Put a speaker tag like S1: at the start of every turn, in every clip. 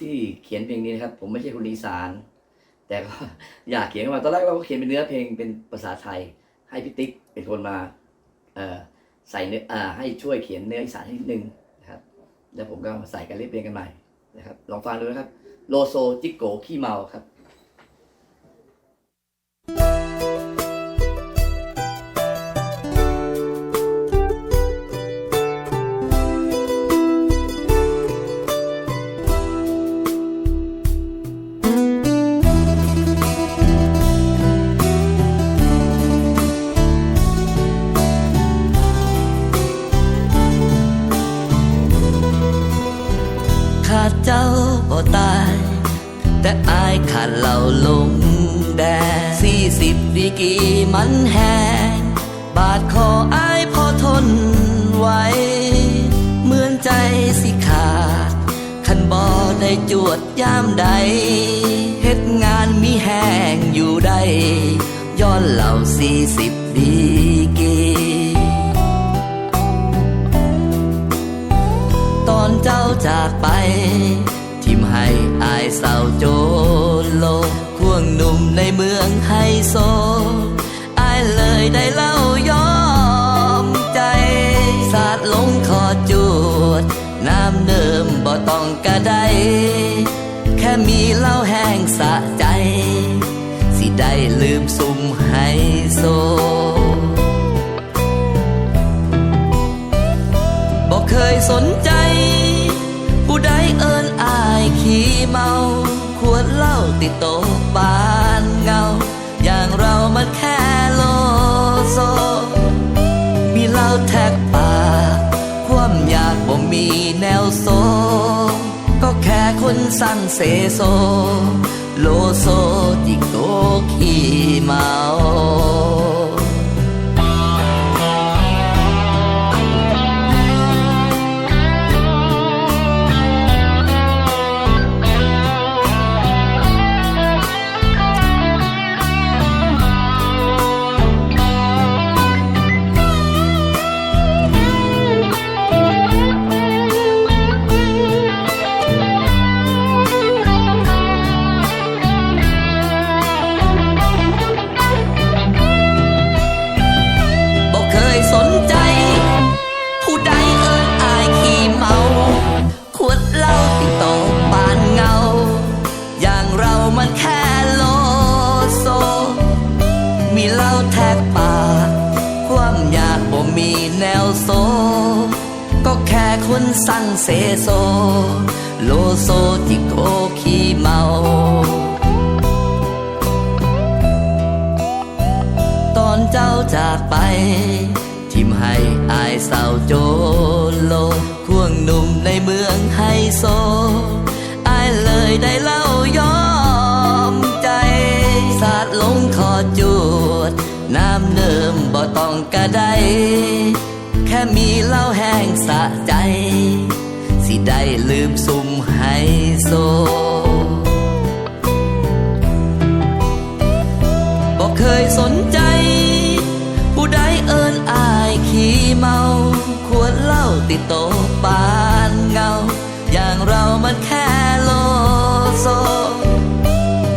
S1: ที่เขียนเพลงนี้นะครับ ผมไม่ใช่คนอีสาน แต่ก็อยากเขียนมาตอนแรกเราก็เขียนเป็นเนื้อเพลงเป็นภาษาไทย ให้พี่ติ๊กเป็นคนมาใส่เนื้ออให้ช่วยเขียนเนื้ออีสานนิดนึงนะครับ แล้วผมก็ใส่กันเรียบเรียงกันใหม่นะครับ ลองฟังดูนะครับ โลโซจิโกขี้เมาครับ
S2: ดเจ้าบ่ตาย แต่อายขาดเราลงแดงสี่สิบดีกีมันแหงบาดคออายพอทนไหวเหมือนใจสิขาด คันบ่ได้จวดยามใดเฮ็ดงานมีแห้งอยู่ได้ย้อนเหล่าสี่สิบดี จากไป ทิมให้อายเศร้าโจโลควงหนุ่มในเมืองไฮโซอายเลยได้เล่ายอมใจ สาดลงคอจวดน้ำเนิมบ่ต้องกระไดแค่มีเหล้าแห้งสะใจ สิได้ลืมซุ่มไฮโซ คนสั่งเสโซ โลโซจิโกขีเมา วนสั่งเสโซ โลโซที่โกขี่เมา ตอนเจ้าจากไป ทิมให้อายเศร้าโจโลควงหนุ่มในเมืองไฮโซ อายเลยได้เล่ายอมใจ สาดลงคอจวดน้ำเนิมบ่ต้องกระได ค่มีเหล้าแห้งสะใจ สิได้ลืมซุ่มไฮโซบอกเคยสนใจ ผู้ใดเอินอายขี่เมาขวดเหล้าติดโต๊ะปานเงา อย่างเรามันแค่โลโซ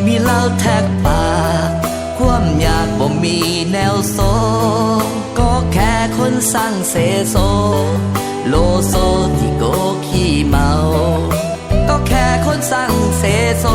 S2: มีเหล้าแท็กปาก ความอยากบ่มีแนวโซ่ นสั่งเสโซ โลโซที่โกขี้เมา ก็แค่คนสั่งเสโซ